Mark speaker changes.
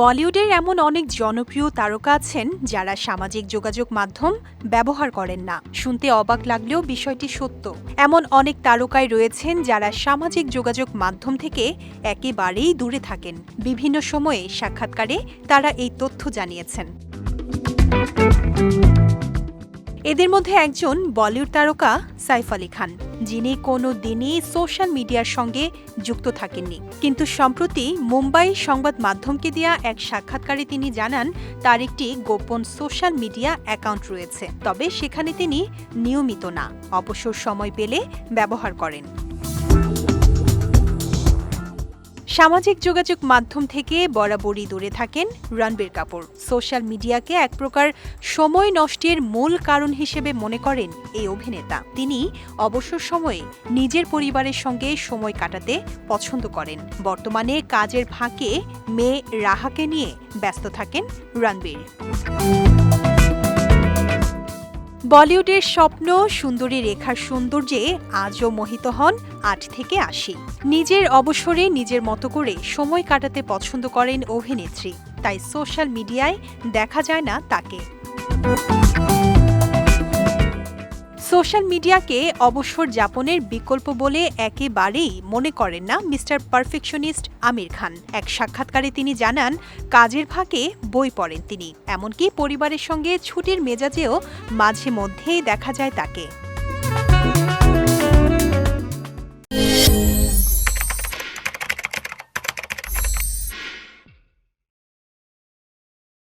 Speaker 1: বলিউডের এমন অনেক জনপ্রিয় তারকা আছেন যারা সামাজিক যোগাযোগ মাধ্যম ব্যবহার করেন না। শুনতে অবাক লাগলেও বিষয়টি সত্য। এমন অনেক তারকাই রয়েছেন যারা সামাজিক যোগাযোগ মাধ্যম থেকে একেবারেই দূরে থাকেন। বিভিন্ন সময়ে সাক্ষাৎকারে তারা এই তথ্য জানিয়েছেন। এদের মধ্যে একজন বলিউড তারকা সাইফ আলী খান, যিনি কোনো দিনই সোশ্যাল মিডিয়ার সঙ্গে যুক্ত থাকেননি। কিন্তু সম্প্রতি মুম্বাই সংবাদ মাধ্যমকে দেয়া এক সাক্ষাৎকারে তিনি জানান, তার একটি গোপন সোশ্যাল মিডিয়া অ্যাকাউন্ট রয়েছে। তবে সেখানে তিনি নিয়মিত না, অবসর সময় পেলে ব্যবহার করেন। সামাজিক যোগাযোগ মাধ্যম থেকে বরাবরই দূরে থাকেন রণবীর কাপুর। সোশ্যাল মিডিয়াকে এক প্রকার সময় নষ্টের মূল কারণ হিসেবে মনে করেন এই অভিনেতা। তিনি অবসর সময়ে নিজের পরিবারের সঙ্গে সময় কাটাতে পছন্দ করেন। বর্তমানে কাজের ফাঁকে মেয়ে রাহাকে নিয়ে ব্যস্ত থাকেন রণবীর। বলিউডের স্বপ্ন সুন্দরী রেখার সৌন্দর্যে আজও মোহিত হন আট থেকে আশি। নিজের অবসরে নিজের মতো করে সময় কাটাতে পছন্দ করেন অভিনেত্রী, তাই সোশ্যাল মিডিয়ায় দেখা যায় না তাকে। সোশ্যাল মিডিয়াকে অবসর যাপনের বিকল্প বলে একেবারেই মনে করেন না মিস্টার পারফেকশনিস্ট আমির খান। এক সাক্ষাৎকারে তিনি জানান, কাজের ফাঁকে বই পড়েন তিনি। এমনকি পরিবারের সঙ্গে ছুটির মেজাজেও মাঝে মধ্যেই দেখা যায় তাকে।